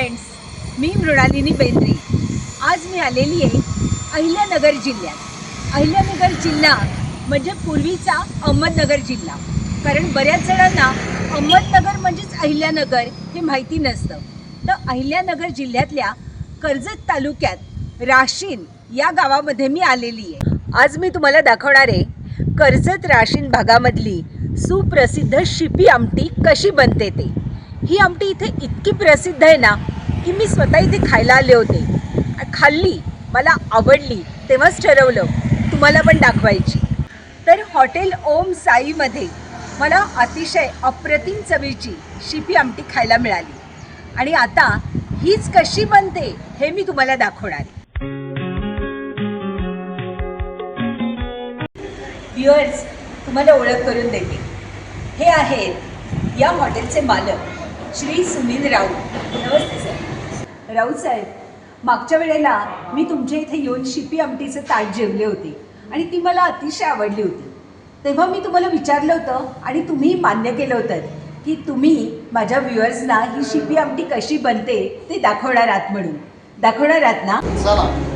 Friends मी मृणालिनी बेंद्रे. आज मी आलेली आहे अहिल्यानगर जिल्ह्यात. अहिल्यानगर जिल्हा म्हणजे पूर्वीचा अहमदनगर जिल्हा. कारण बऱ्याच जणांना अहमदनगर म्हणजेच अहिल्यानगर हे माहिती नसतं. तर अहिल्यानगर जिल्ह्यातल्या कर्जत तालुक्यात राशीन या गावामध्ये मी आलेली आहे. आज मी तुम्हाला दाखवणार आहे कर्जत राशीन भागामधली सुप्रसिद्ध शिपी आमटी कशी बनते ते. ही आमटी इथे इतकी प्रसिद्ध आहे ना की मी स्वतः इथे खायला आले होते. खाल्ली मला आवडली तेव्हाच ठरवलं तुम्हाला पण दाखवायची. तर हॉटेल ओम साईमध्ये मला अतिशय अप्रतिम चवीची शिपी आमटी खायला मिळाली. आणि आता हीच कशी बनते हे मी तुम्हाला दाखवणार आहे. व्ह्युअर्स तुम्हाला ओळख करून देते. हे आहेत या हॉटेलचे मालक. श्री सुनील राऊत. नमस्ते सर. राऊत साहेब मागच्या वेळेला मी तुमच्या इथे येऊन शिपी आमटीचं ताट जेवले होते आणि ती मला अतिशय आवडली होती. तेव्हा मी तुम्हाला विचारलं होतं आणि तुम्ही मान्य केलं होतं की तुम्ही माझ्या व्ह्युअर्सना ही शिपी आमटी कशी बनते ते दाखवणार आहात म्हणून. दाखवणार आहात ना? चला.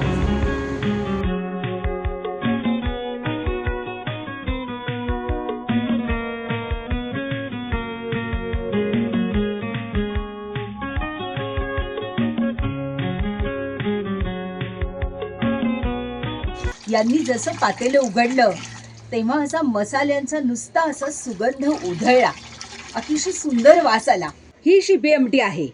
यांनी जसं पातेलं उघडलं तेव्हा असा मसाल्यांचा नुसता असा सुगंध उधळला. अतिशय सुंदर वास आला. ही शिपी आमटी आहे.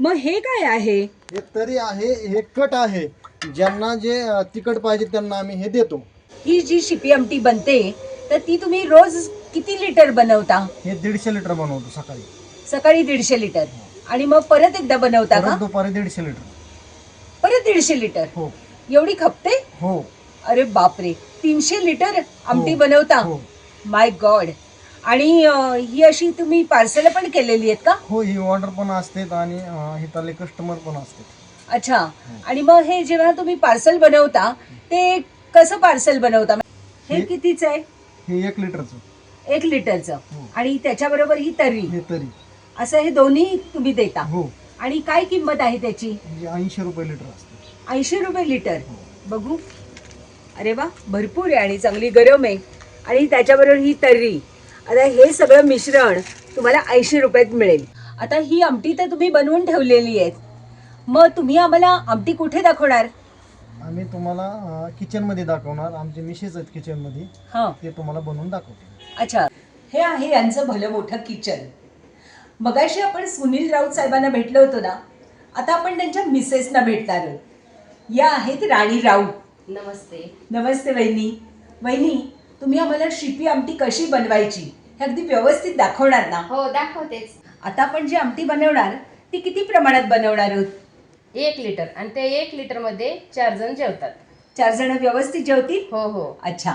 मग हे काय आहे? हे तरी आहे हे कट आहे. ज्यांना जे अ, तिखट पाहिजे त्यांना आम्ही हे देतो. ही जी शिपी आमटी बनते तर ती तुम्ही रोज किती लिटर बनवता? हे दीडशे लिटर बनवतो सकाळी. सकाळी दीडशे लिटर. आणि मग परत एकदा बनवता का? परत दुपारी दीडशे लिटर. परत दीडशे लिटर? हो. एवढी खपते? हो. अरे बापरे तीनशे लिटर आमटी हो. बनवता? हो. माय गॉड आणि अं, ही अशी तुम्ही पार्सल पण केलेली आहेत का? हो ही ऑर्डर पण असते आणि अ, हिताले कस्टमर पण असतात. अच्छा. आणि मग हे जेव्हा तुम्ही पार्सल बनवता ते कसं पार्सल बनवता? हे हे- कितीच आहे? हे एक लिटरचं. एक लिटरचं. हो. आणि त्याच्याबरोबर ही तर्री हे तरी. असं हे दोन्ही तुम्ही देता. हो. आणि काय किंमत आहे त्याची? म्हणजे ऐंशी रुपये लिटर असते. ऐंशी रुपये लिटर. बघू. अरे वा भरपूर आहे आणि चांगली गरम आहे. आणि त्याच्याबरोबर ही तर्री. आता हे सगळं मिश्रण तुम्हाला ऐंशी रुपयात मिळेल. आता ही आमटी तर तुम्ही बनवून ठेवलेली आहेत. मग तुम्ही आम्हाला आमटी कुठे दाखवणार? आम्ही तुम्हाला किचनमध्ये दाखवणार. आमचे मिसेस आहेत किचनमध्ये हां. ते तुम्हाला बनवून दाखवतो अच्छा. हे आहे यांचं भलं मोठं किचन मगाशी आपण सुनील राऊत साहेबांना भेटलो होतो ना आता आपण त्यांच्या मिसेसना भेटणार आहोत. या आहेत राणी राऊत. नमस्ते. नमस्ते वहिनी. वहिनी तुम्ही आम्हाला शिपी आमटी कशी बनवायची हे अगदी व्यवस्थित दाखवणार ना? हो दाखवतेच. आता आपण जी आमटी बनवणार ती किती प्रमाणात बनवणार आहोत? एक लिटर आणि ते एक लिटरमध्ये चार जण जेवतात. चार जण व्यवस्थित जेवतील? हो हो. अच्छा.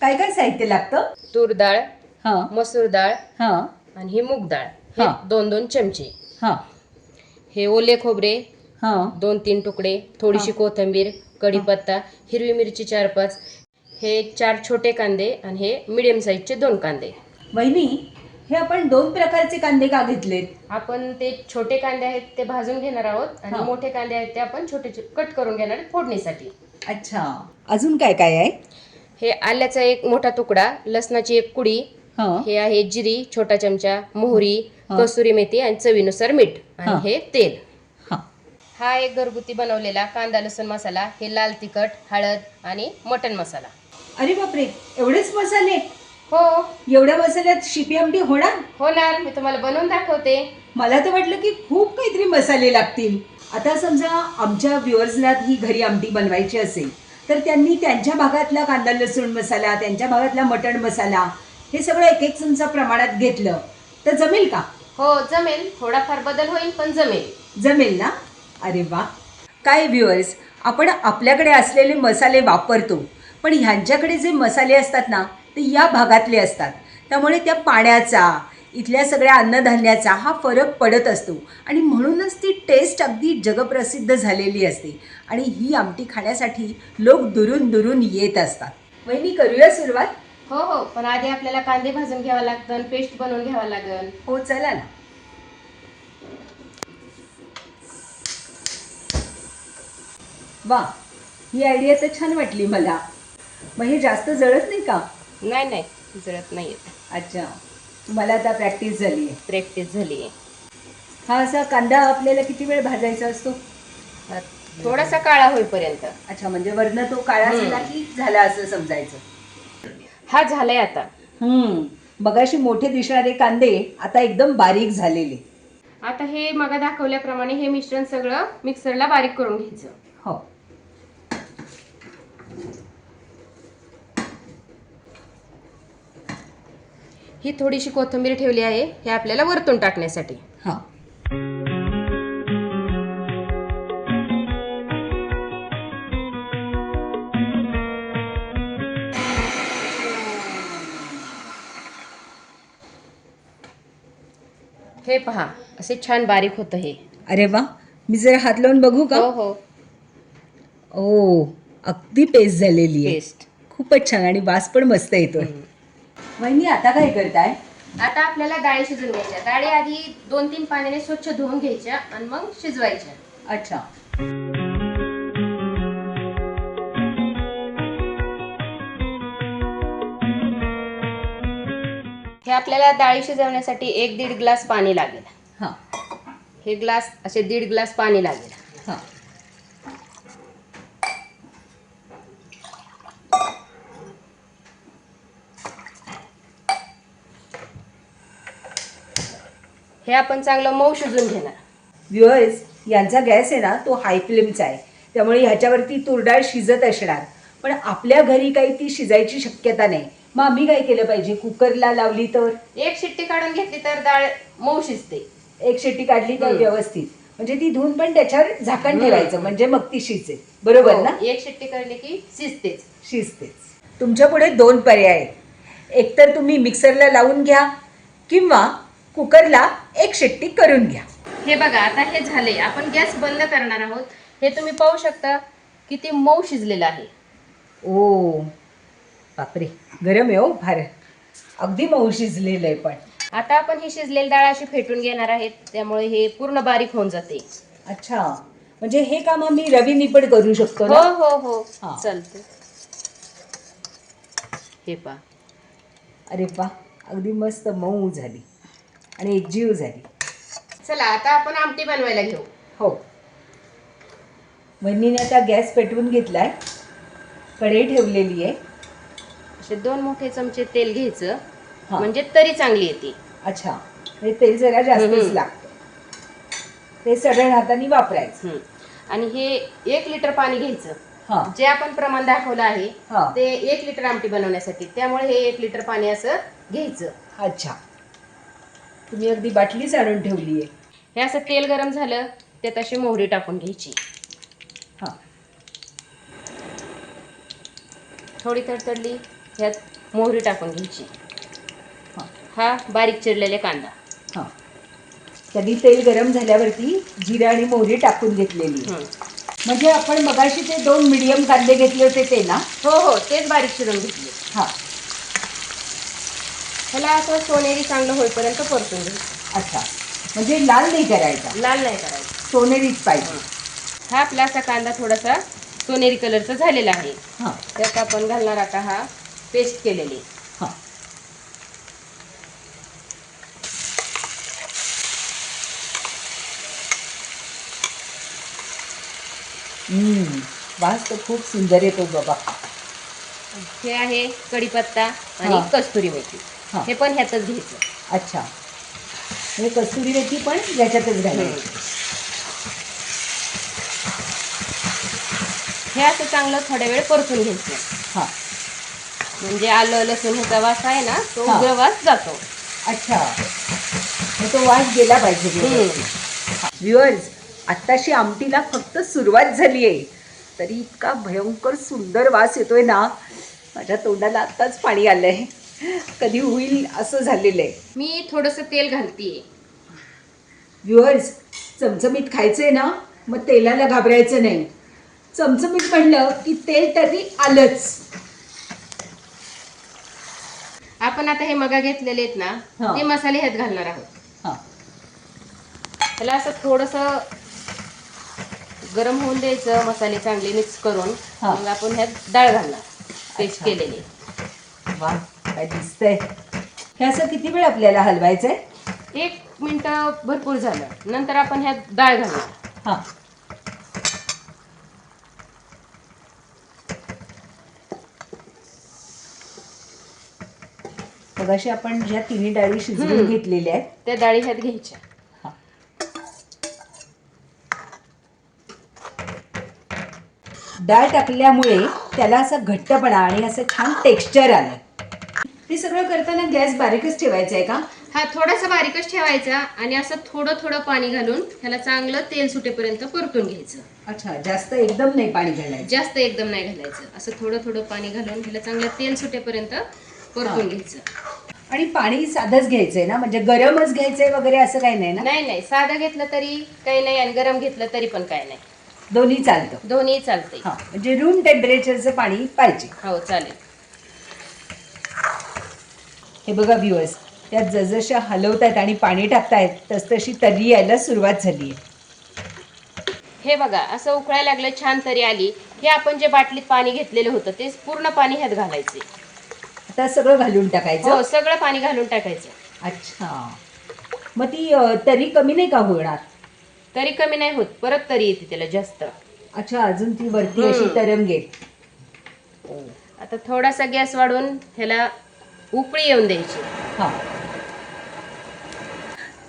काय काय साहित्य लागतं? तूर डाळ हां. मसूर डाळ हां. आणि ही मूग डाळ. हे हा. दोन दोन चमचे. हां. हे ओले खोबरे हां. दोन तीन तुकडे थोडीशी कोथिंबीर कढीपत्ता हिरवी मिरची चार पाच हे चार छोटे कांदे आणि हे मिडियम साईजचे दोन कांदे. वहिनी हे आपण दोन प्रकारचे कांदे का घेतलेत? आपण ते छोटे कांदे आहेत ते भाजून घेणार आहोत आणि हा. मोठे कांदे आहेत ते आपण छोटे कट करून घेणार आहेत फोडणीसाठी. अच्छा. अजून काय काय आहे? हे आल्याचा एक मोठा तुकडा लसणाची एक कुडी हां. हे आहे जिरी छोटा चमचा मोहरी हा. कसुरी मेथी आणि चवीनुसार मीठ हा. आणि हे तेल. हां एक घरगुती बनवलेला कांदा लसूण मसाला हे लाल तिखट हळद आणि मटन मसाला. अरे बापरे एवढेच मसाले? हो. एवढ्या मसाल्यात शिपी आमटी होणार? होणार मी तुम्हाला बनवून दाखवते. मला तर वाटलं की खूप काहीतरी मसाले लागतील. आता समजा आमच्या व्ह्युअर्सला ही घरी आमटी बनवायची असेल तर त्यांनी त्यांच्या भागातला कांदा लसूण मसाला त्यांच्या भागातला मटण मसाला हे सगळं एक एक चमचा प्रमाणात घेतलं. तर जमेल का? हो जमेल. थोडाफार बदल होईल पण जमेल. जमेल ना? अरे वा. काय व्ह्युअर्स आपण आपल्याकडे असलेले मसाले वापरतो पण ह्यांच्याकडे जे मसाले असतात ना ते या भागातले असतात. त्यामुळे त्या पाण्याचा इथल्या सगळ्या अन्नधान्याचा हा फरक पडत असतो. आणि म्हणूनच ती टेस्ट अगदी जगप्रसिद्ध झालेली असते. आणि ही आमटी खाण्यासाठी लोक दुरून दुरून येत असतात. वहिनी करूया सुरुवात? हो हो. पण आधी आपल्याला कांदे भाजून घ्यावा लागतं पेस्ट बनवून घ्यावा लागेल. हो चला ना. वा ही आयडिया तर छान वाटली मला. मग हे जास्त जळत नाही का? नाही नाही जळत नाही येत अच्छा तुम्हाला आता प्रॅक्टिस झाली आहे प्रॅक्टिस झाली आहे हा असा कांदा आपल्याला किती वेळ भाजायचा असतो? थोडासा काळा होईपर्यंत. अच्छा म्हणजे वरनं तो काळा हम्म. झाला की झाला असं समजायचं? हा झालाय आता. हम्म मगाशी मोठे दिसणारे कांदे आता एकदम बारीक झालेले. आता हे मग दाखवल्याप्रमाणे हे मिश्रण सगळं मिक्सरला बारीक करून घ्यायचं. हो. ही थोडीशी कोथिंबीर ठेवली आहे हे आपल्याला वरतून टाकण्यासाठी. हा. हे पहा असे छान बारीक होतं हे. अरे वा मी जरा हात लावून बघू का? हो हो. ओ अगदी पेस्ट झालेली आहे. पेस्ट खूपच छान आणि वास पण मस्त येतोय. वहिनी आता काय करताय? आता आपल्याला डाळी शिजून घ्यायच्या डाळी आधी दोन तीन पाण्याने स्वच्छ धुवून घ्यायच्या आणि मग शिजवायच्या. अच्छा. हे आपल्याला डाळी शिजवण्यासाठी एक दीड ग्लास पाणी लागेल. हा. हे ग्लास असे दीड ग्लास पाणी लागेल. हा. हे आपण चांगलं मऊ शिजून घेणार. व्ह्युअर्स यांचा गॅस आहे ना तो हाय फ्लेमचा आहे. त्यामुळे ह्याच्यावरती तुरडाळ शिजत असणार. पण आपल्या घरी काही ती शिजायची शक्यता नाही. मग आम्ही काय केलं पाहिजे? कुकरला लावली तर? एक शिट्टी काढून घेतली तर डाळ मऊ शिजते. एक शेटी काढली तर. व्यवस्थित. म्हणजे ती धुवून पण त्याच्यावर झाकण. ठेवायचं. म्हणजे मग ती शिजेल. बरोबर ना? हो, एक शिट्टी काढली की शिजतेच. शिजतेच. तुमच्यापुढे दोन पर्याय आहेत. एकतर तुम्ही मिक्सरला लावून घ्या किंवा कुकरला एक शेट्टी करून घ्या. हे बघा आता हे झाले. आपण गॅस बंद करणार आहोत. हे तुम्ही पाहू शकता किती मऊ शिजलेलं आहे. ओ बापरे. गरम आहे हो फार. अगदी मऊ शिजलेलं आहे पण. आता आपण ही शिजलेली डाळ अशी फेटून घेणार आहेत. त्यामुळे हे पूर्ण बारीक होऊन जाते. अच्छा. म्हणजे हे काम आम्ही रवीनी पण करू शकतो हो ना? हो हो हा. चालते हे पा अरे वा. अगदी मस्त मऊ झाली. आणि एकजीव झाली. चला आता आपण आमटी बनवायला घेऊ. हो. वहिनीने आता गॅस पेटवून घेतलाय. कढई ठेवलेली आहे. असे दोन मोठे चमचे तेल घ्यायचं. हा. म्हणजे तरी चांगली येते. अच्छा. म्हणजे तेल जरा जास्तच हम्म. लागतं. ते सरळ हाताने वापरायचं. आणि हे एक लिटर पाणी घ्यायचं. हा. जे आपण प्रमाण दाखवलं आहे हा. ते एक लिटर आमटी बनवण्यासाठी. त्यामुळे हे एक लिटर पाणी असं घ्यायचं. अच्छा. तुम्ही अगदी बाटलीच आणून ठेवली आहे हे असं तेल गरम झालं त्यात अशी मोहरी टाकून घ्यायची. हां. थोडी तडतडली ह्यात मोहरी टाकून घ्यायची. हां. हा बारीक चिरलेले कांदा. हां. कधी तेल गरम झाल्यावरती जिरे आणि मोहरी टाकून घेतलेली. हं. म्हणजे आपण मगाशी ते दोन मिडियम कांदे घेतले होते ते ना? हो हो तेच बारीक चिरून घेतले. हां. ह्याला असं सोनेरी चांगलं होईपर्यंत परतून घ्यायचं अच्छा. म्हणजे लाल नाही करायचा? लाल नाही करायचं. सोनेरीच पाहिजे. हा आपला असा कांदा थोडासा सोनेरी कलरचा झालेला आहे. हां. त्यात आपण घालणार आता हा पेस्ट केलेली. हां. हम्म, वास तर खूप सुंदर येतो बाबा. हे आहे कढीपत्ता आणि हा. कस्तुरी मेथी. हा. हे पण ह्यातच घ्यायचं. अच्छा. म्हणजे कस्तुरी मेथी पण याच्यातच घालायची. हे असं चांगलं थोड्या वेळ परतून घ्यायचं. हां. म्हणजे आलं लसूण ह्याचा वास आहे ना तो हा. उग्र वास जातो. अच्छा. मग तो वास गेला पाहिजे व्ह्युअर्स आत्ताशी आमटीला फक्त सुरुवात झाली आहे. तरी इतका भयंकर सुंदर वास येतोय ना. माझ्या तोंडाला आत्ताच पाणी आलंय. कधी होईल असं झालेलं आहे. मी थोडंसं तेल घालतीये. व्ह्युअर्स चमचमीत खायचंय ना मग तेलाला घाबरायचं नाही. चमचमीत म्हणलं की तेल तरी आलंच. आपण आता हे मगा घेतलेले आहेत ना हा. ते मसाले ह्यात घालणार आहोत. हां. त्याला असं थोडंसं गरम होऊन द्यायचं मसाले चांगले मिक्स करून हा. मग आपण ह्यात डाळ घालणार पेस्ट अच्छा. केलेली. वा. काय दिसतंय हे असं किती वेळ आपल्याला हलवायचंय? एक मिनटं भरपूर झालं. नंतर आपण ह्यात डाळ घालणार हां. मगाशी आपण ज्या तिन्ही डाळी शिजवून हम्म. घेतलेल्या आहेत. त्या डाळी ह्यात घ्यायच्या. हा. डाळ टाकल्यामुळे त्याला असा घट्टपणा आणि असं छान टेक्स्चर आलं. ते सगळं करताना गॅस बारीकच ठेवायचा आहे का? हा थोडासा बारीकच ठेवायचा आणि असं थोडं थोडं पाणी घालून ह्याला चांगलं तेल सुटेपर्यंत परतून घ्यायचं. अच्छा जास्त एकदम नाही पाणी घालायचं. जास्त एकदम नाही घालायचं. असं थोडं थोडं पाणी घालून ह्याला चांगलं तेल सुटेपर्यंत हा. परतून घ्यायचं. आणि पाणी साधंच घ्यायचंय ना? म्हणजे गरमच घ्यायचंय वगैरे असं काही नाही ना? नाही नाही. साधं घेतलं तरी काही नाही आणि गरम घेतलं तरी पण काही नाही. दोन्ही चालतं. दोन्ही चालते हा म्हणजे रूम टेम्परेचरचं पाणी पाहिजे. हो चालेल. हे बघा व्ह्युअर्स त्यात जसजशा हलवतायत आणि पाणी टाकतायत तसतशी तर्री यायला सुरुवात झाली आहे हे बघा असं उकळायला लागलं छान तरी आली. हे आपण जे बाटलीत पाणी घेतलेलं होतं ते पूर्ण पाणी ह्यात घालायचे. आता सगळं घालून टाकायचं? हो सगळं पाणी घालून टाकायचं. अच्छा. मग ती अ, तरी कमी नाही का होणार? तरी कमी नाही होत परत तरी येते त्याला जास्त. अच्छा अजून ती वरती अशी. तरंगेल. आता थोडासा गॅस वाढवून ह्याला उकळी येऊन द्यायची. हां.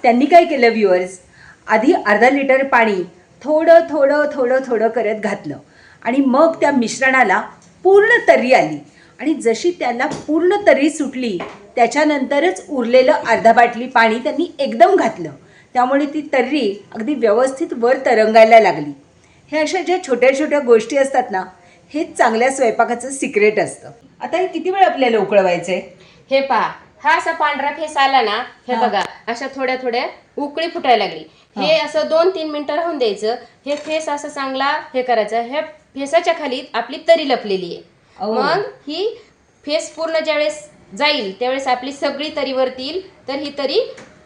त्यांनी काय केलं व्ह्युअर्स आधी अर्धा लिटर पाणी थोडं थोडं थोडं थोडं करत घातलं. आणि मग त्या मिश्रणाला पूर्ण तर्री आली. आणि जशी त्याला पूर्ण तर्री सुटली त्याच्यानंतरच उरलेलं अर्धा बाटली पाणी त्यांनी एकदम घातलं. त्यामुळे ती तर्री अगदी व्यवस्थित वर तरंगायला लागली. हे अशा ज्या छोट्या छोट्या गोष्टी असतात ना हेच चांगल्या स्वयंपाकाचं सिक्रेट असतं. आता हे किती वेळ आपल्याला उकळवायचं आहे हे पहा हा असा पांढरा फेस आला ना हे हा. बघा अशा थोड्या थोड्या उकळी फुटायला लागली. हे. असं दोन तीन मिनिटं राहून द्यायचं. हे फेस असं चांगला हे करायचं. ह्या फेसाच्या खाली आपली तरी लपलेली आहे. ओ. मग ही फेस पूर्ण ज्यावेळेस जाईल त्यावेळेस आपली सगळी तरी वरती येईल. तर ही तरी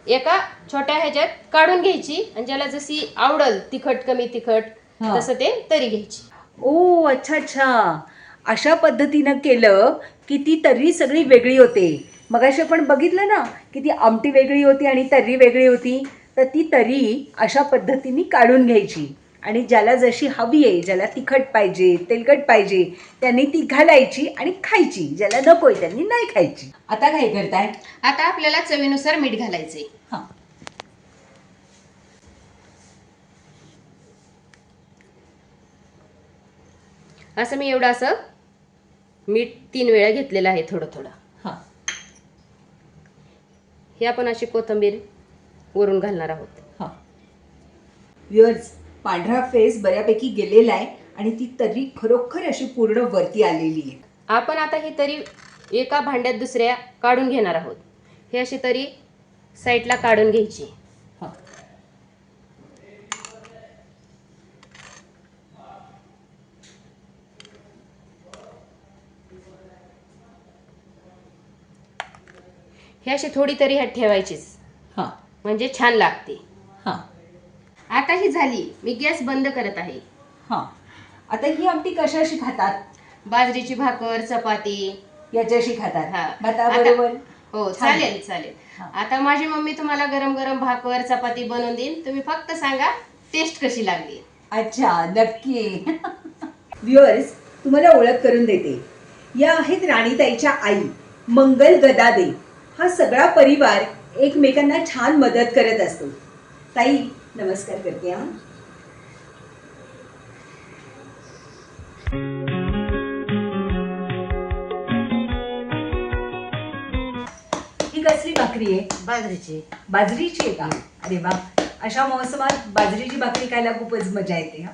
एका छोट्या ह्याच्यात काढून घ्यायची. आणि ज्याला जशी आवडल तिखट कमी तिखट हा. तसं ते तरी घ्यायची. ओ अच्छा अच्छा. अशा पद्धतीनं केलं की ती तर्री सगळी वेगळी होते. मगाशी आपण बघितलं ना की ती आमटी वेगळी होती आणि तर्री वेगळी होती. तर ती तर्री अशा पद्धतीने काढून घ्यायची. आणि ज्याला जशी हवी आहे ज्याला तिखट पाहिजे तेलकट पाहिजे त्यांनी ती घालायची आणि खायची. ज्याला नकोय त्यांनी नाही खायची. आता काय करताय? आता आपल्याला चवीनुसार मीठ घालायचंय. हां. असं मी एवढं असं मीठ तीन वेळा घेतलेलं आहे थोडं थोडं. हां. हे आपण अशी कोथिंबीर वरून घालणार आहोत. हां. व्ह्युअर्स पांढरा फेस बऱ्यापैकी गेलेला आहे आणि ती तर्री खरोखर अशी पूर्ण वरती आलेली आहे. आपण आता ही तरी एका भांड्यात दुसऱ्या काढून घेणार आहोत. हे अशी तरी साईडला काढून घ्यायची. हे अशी थोडी तरी ह्यात ठेवायचीच. हां. म्हणजे छान लागते. हां. आता ही झाली. मी गॅस बंद करत आहे. हां. आता ही आमटी कशाशी खातात? बाजरीची भाकर चपाती. याच्याशी खातात. हा. भाताबरोबर? आता- हो छान. चालेल चालेल. हा. आता माझी मम्मी तुम्हाला गरम गरम भाकर चपाती बनवून देईन. तुम्ही फक्त सांगा टेस्ट कशी लागली? अच्छा नक्की. व्ह्युअर्स तुम्हाला ओळख करून देते. या आहेत राणीताईच्या आई मंगल गदादे हा सगळा परिवार एकमेकांना छान मदत करत असतो. ताई नमस्कार करते हा. ही कसली भाकरी आहे? बाजरीची. बाजरीची आहे का? अरे वा. अशा मोसमात बाजरीची भाकरी खायला खूपच मजा येते हा.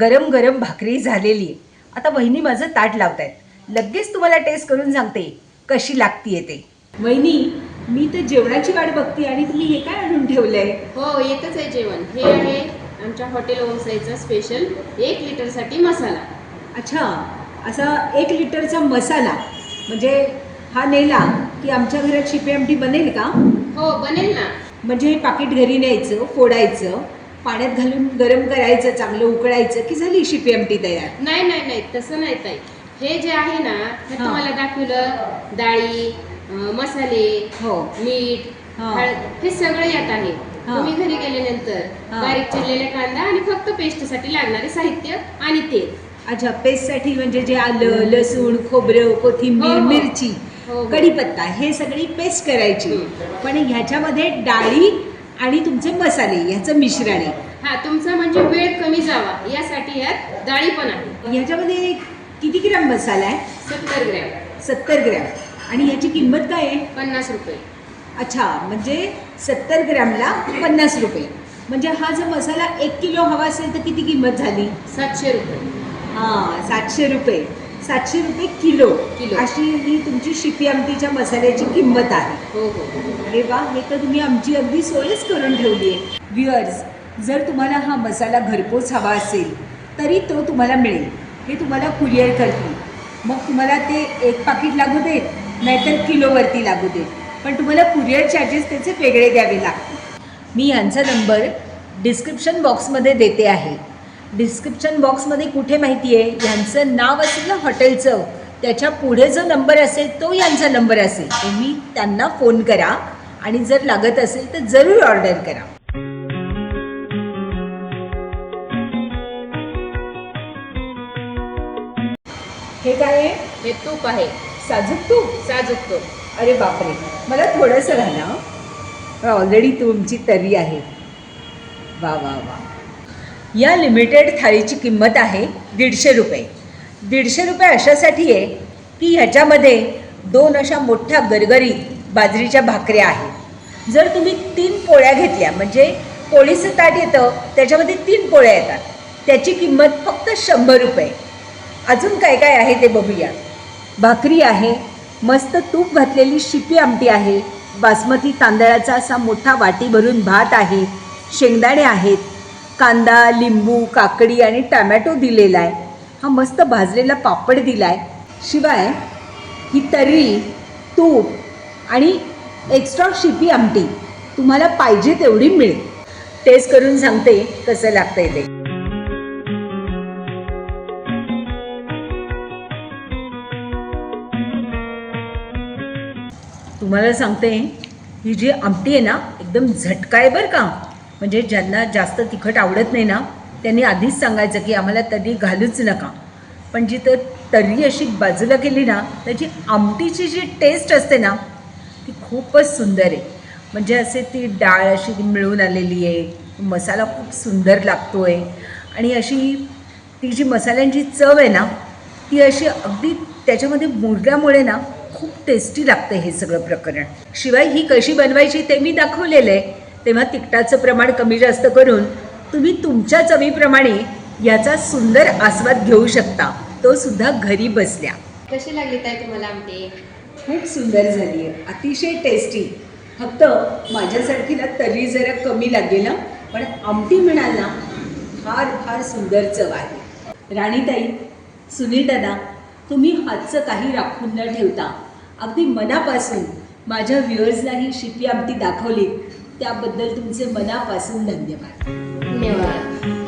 गरम गरम भाकरी झालेली आहे. आता वहिनी माझं ताट लावतायत. लगेच तुम्हाला टेस्ट करून सांगते कशी लागतीये ते. वहिनी मी तर जेवणाची वाट बघते आणि तुम्ही हे काय आणून ठेवलंय? हो एकच आहे जेवण. हे आहे आमच्या हॉटेल ओमसाईचा स्पेशल एक लिटरसाठी मसाला. अच्छा असा एक लिटरचा मसाला. म्हणजे हा नेला की आमच्या घरात शिपी आमटी बनेल का? हो बनेल ना. म्हणजे हे पाकिट घरी न्यायचं फोडायचं. पाण्यात घालून गरम करायचं चांगलं उकळायचं की झाली शिपी आमटी तयार नाही नाही नाही तसं नाही ताई हे जे आहे ना हे हा. तुम्हाला दाखवलं डाळी अं, मसाले हो मीठ हा. हळद हे सगळं यात आहे हा. तुम्ही घरी गेल्यानंतर हा. बारीक चिरलेला कांदा आणि फक्त पेस्टसाठी लागणारे साहित्य आणि तेल अच्छा पेस्टसाठी म्हणजे जे आलं लसूण खोबरं कोथिंबीर हो, हो. मिरची हो, हो. कढीपत्ता हे सगळी पेस्ट करायची हम्म. पण ह्याच्यामध्ये डाळी आणि तुमचे मसाले ह्याचं मिश्रण आहे हा तुमचा म्हणजे वेळ कमी जावा. यासाठी यात डाळी पण आहे. ह्याच्यामध्ये किती ग्रॅम मसाला आहे? सत्तर ग्रॅम. सत्तर ग्रॅम. आणि ह्याची किंमत काय आहे? पन्नास रुपये. अच्छा म्हणजे सत्तर ग्रॅमला पन्नास रुपये. म्हणजे हा जर मसाला एक किलो हवा असेल तर किती किंमत झाली? सातशे रुपये. हां सातशे रुपये. सातशे रुपये किलो. किलो. अशी ही तुमची शिपी आमटीच्या मसाल्याची किंमत आहे. हो हो. अरे वा हे तर तुम्ही आमची अगदी सोयच करून ठेवली आहे. व्ह्युअर्स जर तुम्हाला हा मसाला घरपोच हवा असेल तरी तो तुम्हाला मिळेल. हे तुम्हाला कुरिअर करतील. मग तुम्हाला ते एक पाकिट लागू देत नाहीतर किलोवरती लागू देत. पण तुम्हाला कुरिअर चार्जेस त्याचे वेगळे द्यावे लागतील. मी यांचा नंबर डिस्क्रिप्शन बॉक्समध्ये देते आहे. डिस्क्रिप्शन बॉक्समध्ये कुठे माहिती आहे? यांचं नाव असेल ना हॉटेलचं त्याच्या पुढे जो नंबर असेल तो यांचा नंबर असेल. तुम्ही त्यांना फोन करा आणि जर लागत असेल तर जरूर ऑर्डर करा. हे काय आहे? हे तूप आहे. साजूक तूप? साजूक तूप. अरे बापरे. मला थोडंसं घाला. ऑलरेडी तुमची तरी आहे. वा वा वा. या लिमिटेड थाळीची किंमत आहे दीडशे रुपये. दीडशे रुपये अशासाठी आहे की ह्याच्यामध्ये दोन अशा मोठ्या गरगरीत बाजरीच्या भाकऱ्या आहेत. जर तुम्ही तीन पोळ्या घेतल्या म्हणजे पोळीचं ताट येतं त्याच्यामध्ये तीन पोळ्या येतात. त्याची किंमत फक्त शंभर रुपये. अजून काय काय आहे ते बघूया. भाकरी आहे मस्त तूप घातलेली शिपी आमटी आहे बासमती तांदळाचा असा मोठा वाटी भरून भात आहे शेंगदाणे आहेत कांदा लिंबू काकडी आणि टमॅटो दिलेला आहे. हा मस्त भाजलेला पापड दिला आहे शिवाय ही तर्री तूप आणि एक्स्ट्रा शिपी आमटी तुम्हाला पाहिजे तेवढी मिळेल. टेस्ट करून सांगते कसं लागतंय ते. तुम्हाला सांगते ही जी आमटी आहे ना एकदम झटका आहे बरं का. म्हणजे ज्यांना जास्त तिखट आवडत नाही ना त्यांनी आधीच सांगायचं की आम्हाला तरी घालूच नका. पण जी तर तर्री अशी बाजूला केली ना त्याची आमटीची जी टेस्ट असते ना ती खूपच सुंदर आहे. म्हणजे असे ती डाळ अशी मिळून आलेली आहे मसाला खूप सुंदर लागतो आहे आणि अशी ती जी मसाल्यांची चव आहे ना ती अशी अगदी त्याच्यामध्ये मुरल्यामुळे ना खूप टेस्टी लागतं हे सगळं प्रकरण. शिवाय ही कशी बनवायची ते मी दाखवलेलं आहे. तेव्हा तिखटाचं प्रमाण कमी जास्त करून तुम्ही तुमच्या चवीप्रमाणे याचा सुंदर आस्वाद घेऊ शकता. तो सुद्धा घरी बसल्या. कशी लागली ताई तुम्हाला आमटी? खूप सुंदर झाली. आहे अतिशय टेस्टी फक्त माझ्यासाठी ना तरी जरा कमी लागेल ना पण आमटी म्हणाल ना फार फार सुंदर चव आहे राणीताई सुनीताना तुम्ही हातचं काही राखून न ठेवता अगदी मनापासून माझ्या व्ह्युअर्सला ही शिपी आमटी दाखवली त्याबद्दल तुमचे मनापासून धन्यवाद. धन्यवाद.